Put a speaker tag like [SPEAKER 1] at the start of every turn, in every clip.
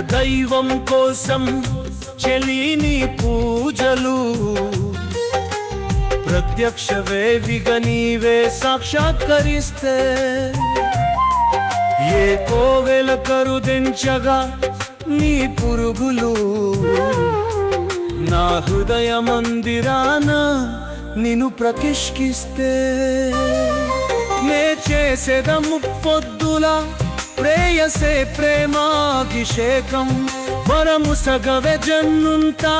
[SPEAKER 1] దైవం కోసం చెలిని పూజలు. ప్రత్యక్ష వేవిగా నీవే సాక్షాత్కరిస్తే ఏ కోవెల కరుదించగా నీ పురుగులు. నా హృదయ మందిరాన నిన్ను ప్రతిష్కిస్తే నే చేసేద ముప్పొద్దుల ప్రేయసే ప్రేమాభిషేకం వరము సగవె జన్నుంతా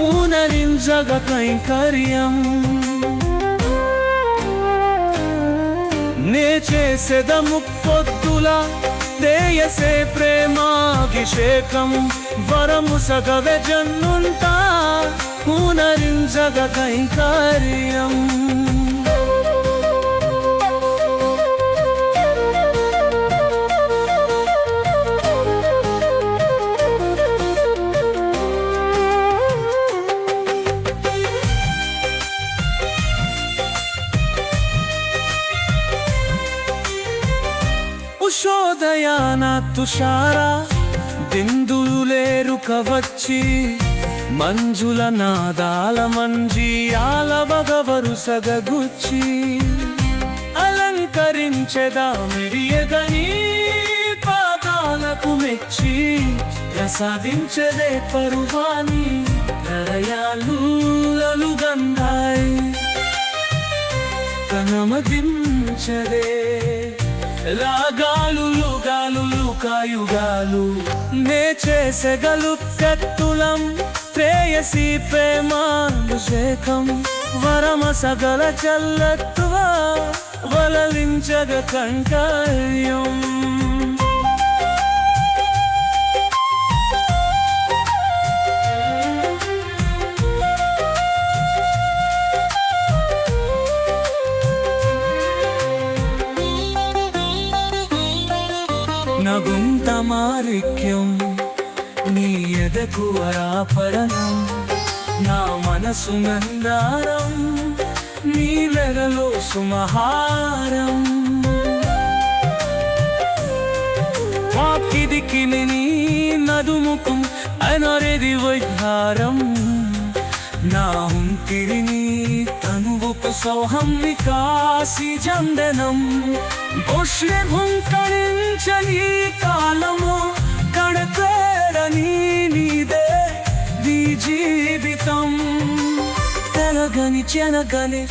[SPEAKER 1] ఊనరింజగ కైంకర్యం. నే చేసేద ముప్పొద్దుల దేయసే ప్రేమాభిషేకం వరము సగవె జన్నుంతా పునరింజగ కైంకర్యం. యశోదయాన తుషార బిందులేరు కవచ్చి మంజుల నాదాల మంజీయాల వగవరుసగగుచ్చి అలంకరించెదా మిరియదని పాదాలకు మెచ్చి ప్రసాదించదే పరువాని కరయాలు గంధాయి కనమదించదే రాగాలు లుగాలు కాయుగాలు నే చేసగలు కత్తులం ప్రేయసి ప్రేమాభిషేకం వరమ సగల చల్లత్వ వలలించగ కంకాయం గుంతమారిక్యం నీ ఎదకు వరాపరణం నా మనసు నందారం. నీలగలో సుమహారం. వాకిదికిని నీ నదుముఖం అనరెది వైహారం. నా హుంకిరిని తనువుకు సౌహం వికాసి చందనం పుష్య హుంకరించని కాలము కడతేరని నీదే నీ జీవితం. తెలగని చెనగని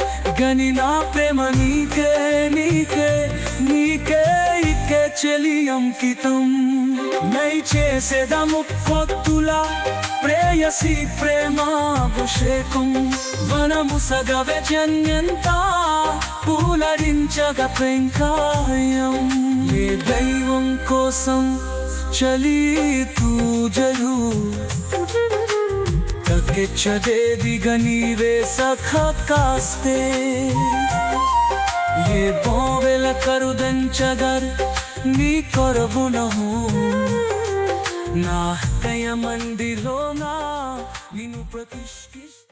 [SPEAKER 1] గని నా ప్రేమ నీకే నీకే నీకే ఇకే చెలి అంకితం. నై చేసేదము కొత్తులా ప్రేయసి ప్రేమాభిషేకం. వనము సగవె జన్యంత పూలరించగ పెంకాయం ఏ దైవం కోసం చలి పూజలు తగ్గించదేదిగ నీవే సఖ కాస్తే? ఏ బావెల కరుదంచగర్ నీ కొరబునహు నా హృదయ మందిలోనా నిన్ను ప్రతిష్ఠిస్తా